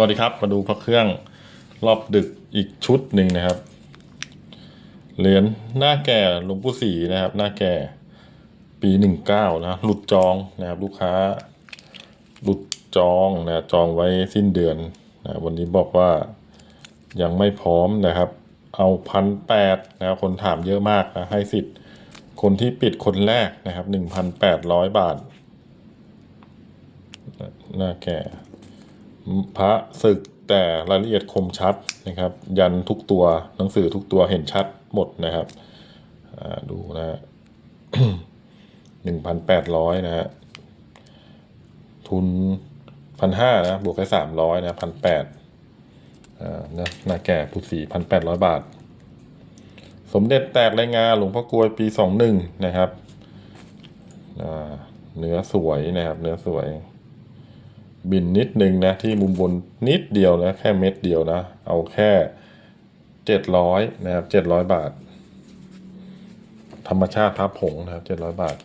วัสดีครับมาดูพระเครื่องรอบดึกอีกชุดหนึ่งนะครับ เหรียญหน้าแก่หลวงปู่ศรีนะครับ หน้าแก่ปีหนึ่งเก้านะหลุดจองนะครับ ลูกค้า หลุดจองนะจองไว้สิ้นเดือนนะวันนี้บอกว่ายังไม่พร้อมนะครับ เอาพันแปดนะครับคนถามเยอะมากนะให้สิทธิ์คนที่ปิดคนแรกนะครับหนึ่งพันแปดร้อยบาทหน้าแก่ พระศึกแต่รายละเอียดคมชัดนะครับ ยันทุกตัวหนังสือทุกตัวเห็นชัดหมดนะครับดูนะฮะหนึ่งพันแปดร้อยนะฮะทุนพันห้านะบวกแค่สามร้อยนะพันแปดนะนาแก่ผู้สีพันแปดร้อยบาท สมเด็จแตกรายงานหลวงพ่อกลวยปีสองหนึ่งนะครับเนื้อสวยนะครับ เนื้อสวย บินนิดนึงนะที่มุมบนนิดเดียวนะแค่เม็ดเดียวนะ เอาแค่เจ็ดร้อยนะครับเจ็ดร้อยบาท ธรรมชาติทับผงนะครับเจ็ดร้อยบาท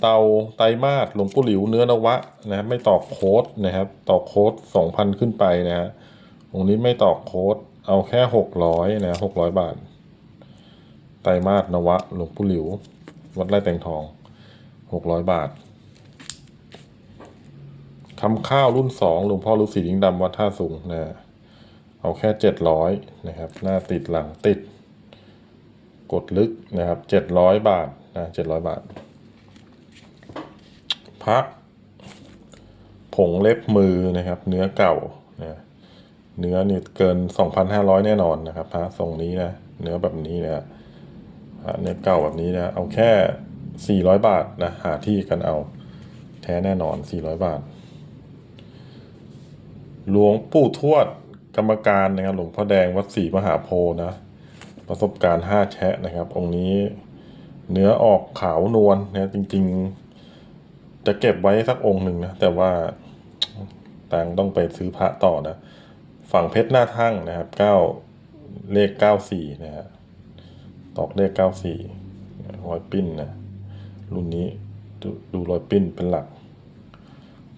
เตาไตมาสหลวงปู่หลิวเนื้อนวะนะไม่ตอกโค้ดนะครับตอกโค้ดสองพันขึ้นไปนะฮะองนี้ไม่ตอกโค้ดเอาแค่หกร้อยนะหกร้อยบาท ไตมาสนวะหลวงปู่หลิว วัดไร่แตงทองหกร้อยบาท คำข้าวรุ่นสองหลวงพ่อฤาษีลิงดำวัดท่าสูงนะเอาแค่เจ็ดร้อยนะครับ หน้าติดหลังติด กดลึกนะครับเจ็ดร้อยบาทนะเจ็ดร้อยบาท พระ ผงเล็บมือนะครับ เนื้อเก่านะเนื้อนี่เกินสองพันห้าร้อยแน่นอนนะครับพระทรงนี้นะเนื้อแบบนี้นะพระเนื้อเก่าแบบนี้นะเอาแค่สี่ร้อยบาทนะหาที่กันเอาแท้แน่นอนสี่ร้อยบาท หลวงปู่ทวดกรรมการนะครับหลวงพ่อแดงวัดศรีมหาโพธิ์นะ ประสบการณ์ห้าแชะนะครับ องค์นี้เนื้อออกขาวนวลนะจริง ๆ จะเก็บไว้สักองค์หนึ่งนะ แต่ว่าตังต้องไปซื้อพระต่อนะ ฝั่งเพชรหน้าทั่งนะครับเก้าเลขเก้าสี่นะฮะตอกเลขเก้าสี่รอยปิ้นนะ รุ่นนี้ดูดูรอยปิ้นเป็นหลัก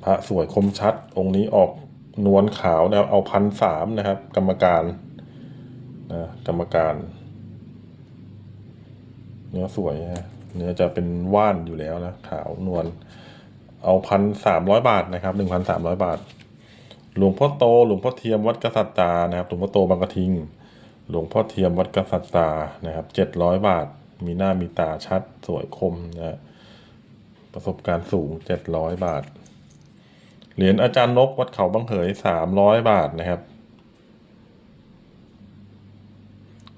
พระสวยคมชัด องค์นี้ออก นวลขาวนะเอาพันสามนะครับ กรรมการนะกรรมการ เนื้อสวยนะเนื้อจะเป็นว่านอยู่แล้วนะ ขาวนวลเอาพันสามร้อยบาทนะครับหนึ่งพันสามร้อยบาท หลวงพ่อโต หลวงพ่อเทียมวัดกษัตริย์ตานะครับ หลวงพ่อโตบางกระทิง หลวงพ่อเทียมวัดกษัตริย์ตานะครับเจ็ดร้อยบาท มีหน้ามีตาชัดสวยคมนะประสบการณ์สูงเจ็ดร้อยบาท เหรียญอาจารย์นกวัดเขาบางเหยสามร้อยบาทนะครับ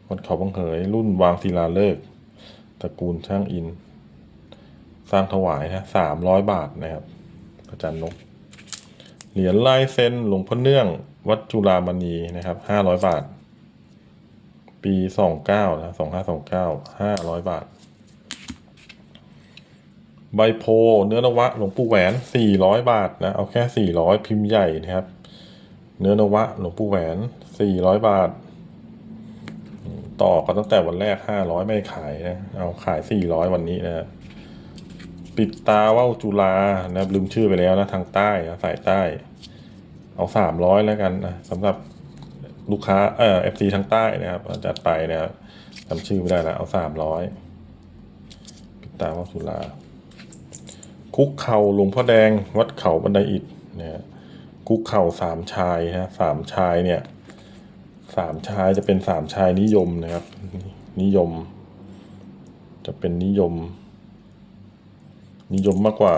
วัดเขาบางเหยรุ่นวางศิลาฤกษ์ตระกูลช่างอิน สร้างถวายนะสามร้อยบาทนะครับ อาจารย์นก เหรียญลายเซ็นหลวงพ่อเนื่อง วัดจุฬามณีนะครับห้าร้อยบาท ปีสองเก้านะสองห้าสองเก้าห้าร้อยบาท ใบโพ เนื้อนวะหลวงปู่แหวนสี่ร้อยบาทนะ เอาแค่สี่ร้อยพิมพ์ใหญ่นะครับ เนื้อนวะหลวงปู่แหวนสี่ร้อยบาท ต่อกันตั้งแต่วันแรกห้าร้อยไม่ขายนะ เอาขายสี่ร้อยวันนี้นะปิดตาว่าวจุฬานะลืมชื่อไปแล้วนะ ทางใต้นะสายใต้ เอาสามร้อยแล้วกันนะสำหรับลูกค้าเออเอฟซีทางใต้นะครับจัดไปนะครับจำชื่อไม่ได้แล้วเอาสามร้อยปิดตาว่าวจุฬา คุกเข่าหลวงพ่อแดง วัดเขาบันไดอิฐนะฮะคุกเข่าสามชายฮะสามชายเนี่ยสามชายจะเป็นสามชายนิยมนะครับ นิยม จะเป็นนิยม นิยมมากกว่า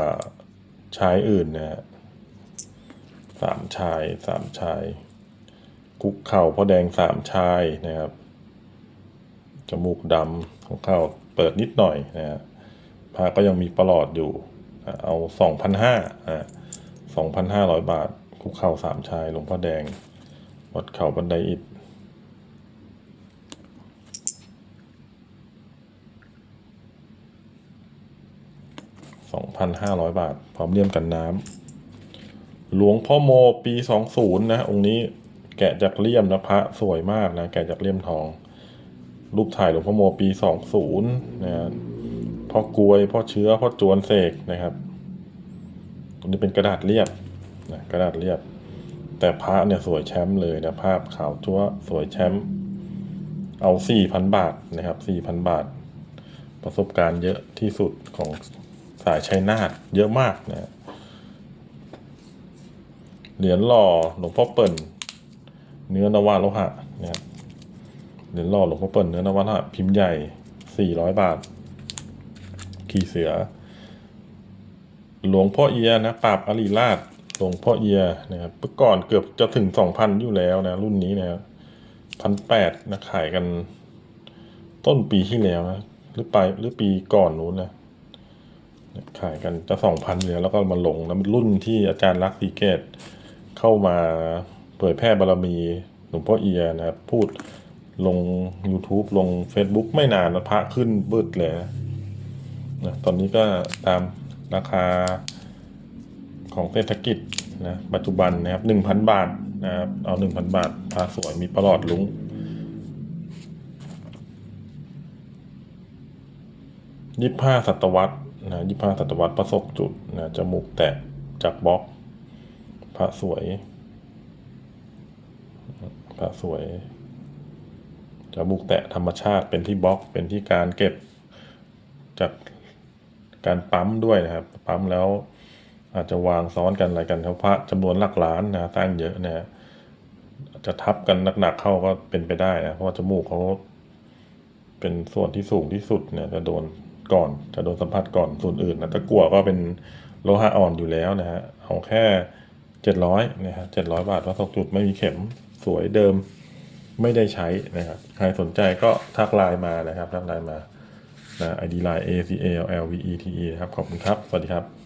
ชายอื่นนะฮะสามชายสามชาย คุกเข่าพ่อแดงสามชายนะครับจมูกดำของเขาเปิดนิดหน่อยนะฮะพระก็ยังมีประหลอดอยู่ เอาสองพันห้าอ่าสองพันห้าร้อยบาท คุกเข่าสามชายหลวงพ่อแดง วัดเข่าบันไดอิฐสองพันห้าร้อยบาท พร้อมเลี่ยมกันน้ำหลวงพ่อโมปีสองศูนย์นะ องค์นี้แกะจากเลี่ยมนะพระสวยมากนะ แกะจากเลี่ยมทอง รูปถ่ายหลวงพ่อโมปีสองศูนย์นะ พ่อกลวยพ่อเชื้อพ่อจวนเสกนะครับตัวนี้เป็นกระดาษเรียบนะกระดาษเรียบ แต่พระเนี่ยสวยแชมป์เลยนะภาพขาวจั๊วสวยแชมป์เอาสี่พันบาทนะครับสี่พันบาท ประสบการณ์เยอะที่สุดของสายชัยนาทเยอะมากนะเหรียญหล่อหลวงพ่อเปิ่น เนื้อนวาโลหะนะครับเหรียญหล่อหลวงพ่อเปิ่นเนื้อนวาโลหะพิมพ์ใหญ่สี่ร้อยบาท ขี่เสือ หลวงพ่อเอียนะปราบอริราชหลวงพ่อเอียนะครับเมื่อก่อนเกือบจะถึงสองพันอยู่แล้วนะ รุ่นนี้นะครับพันแปดนะขายกัน ต้นปีที่แล้วนะหรือไปลายหรือปีก่อนนู้นนะขายกันจะสองพันแล้วแล้วก็มาลงแล้วรุ่นที่อาจารย์รักสีเกตเข้ามาเผยแพร่บารมีหลวงพ่อเอียนะครับพูดลง YouTube ลง Facebook ไม่นานนะพระขึ้นบึดเลยนะ นะตอนนี้ก็ตามราคาของเศรษฐกิจนะปัจจุบันนะครับหนึ่งพันบาทนะครับเอาหนึ่งพันบาทพระสวยมีประหลอดลุงยี่ห้าศตวรรษนะยี่ห้าศตวรรษประสบจุดนะจมูกแตกจากบล็อกพระสวยพระสวยจะบุกแตะธรรมชาติเป็นที่บล็อกเป็นที่การเก็บจาก การปั๊มด้วยนะครับ ปั๊มแล้วอาจจะวางซ้อนกันอะไรกันเขาพระจำนวนหลักล้านนะสร้างเยอะนะจะทับกันหนักๆเข้าก็เป็นไปได้นะเพราะว่าจมูกเขาเป็นส่วนที่สูงที่สุดเนี่ยจะโดนก่อนจะโดนสัมผัสก่อนส่วนอื่นนะตะกั่วก็เป็นโลหะอ่อนอยู่แล้วนะฮะเอาแค่เจ็ดร้อยนะฮะเจ็ดร้อยบาทวัสดุจุดไม่มีเข็มสวยเดิมไม่ได้ใช้นะครับ ใครสนใจก็ทักไลน์มานะครับทักไลน์มา ID ไลน์ A C A L L V E T E นะครับ ขอบคุณครับ สวัสดีครับ